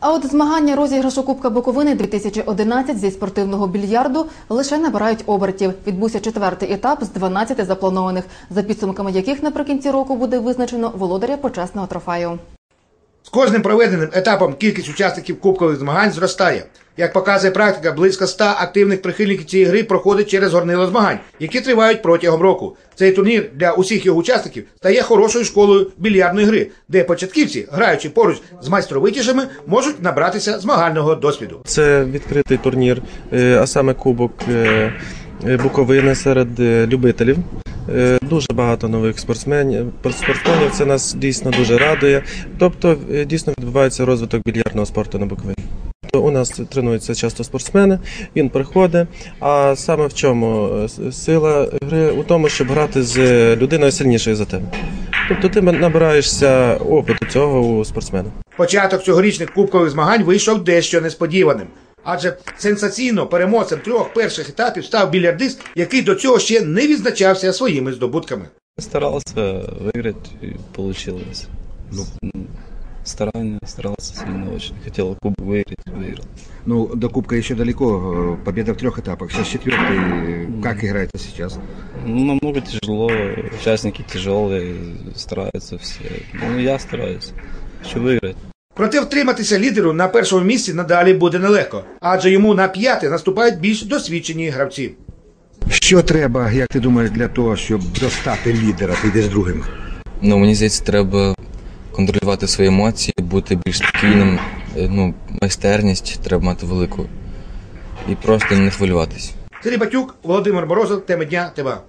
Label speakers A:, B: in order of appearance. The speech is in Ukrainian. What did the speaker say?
A: А от змагання розіграшу Кубка Буковини 2011 зі спортивного більярду лише набирають обертів. Відбувся четвертий етап з 12 запланованих, за підсумками яких наприкінці року буде визначено володаря почесного трофею.
B: З кожним проведеним етапом кількість учасників кубкових змагань зростає. Як показує практика, близько 100 активних прихильників цієї гри проходить через горнило змагань, які тривають протягом року. Цей турнір для усіх його учасників стає хорошою школою більярдної гри, де початківці, граючи поруч з майстровитішими, можуть набратися змагального досвіду.
C: Це відкритий турнір, е, а саме Кубок е, е, Буковини серед любителів. Е, Дуже багато нових спортсменів. спортсменів. Це нас дійсно дуже радує. Тобто е, дійсно відбувається розвиток більярдного спорту на Буковині. То У нас тренуються часто спортсмени, він приходить. А саме в чому е, сила гри у тому, щоб грати з людиною сильнішою за тебе. Тобто ти набираєшся опиту цього у спортсмена.
B: Початок цьогорічних кубкових змагань вийшов дещо несподіваним. Адже сенсаційно переможцем трьох перших етапів став більярдист, який до цього ще не відзначався своїми здобутками.
D: Старался выиграть, и получилось. Ну, старание, старался сильно очень. Хотел кубок выиграть, выиграл.
E: Ну, до Кубка еще далеко. э, Победа в трех этапах. Сейчас четвертый. Как играете сейчас?
D: Ну, намного тяжело, участники тяжелые, стараются все. Ну, я стараюсь. Хочу выиграть.
B: Проте втриматися лідеру на першому місці надалі буде нелегко, адже йому на п'яте наступають більш досвідчені гравці.
E: Що треба, як ти думаєш, для того, щоб достати лідера? Ти йдеш другим.
F: Ну, мені здається, треба контролювати свої емоції, бути більш спокійним. Е, Ну, майстерність треба мати велику. І просто не хвилюватись.
B: Сергій Батюк, Володимир Морозов, теми дня, ТВА.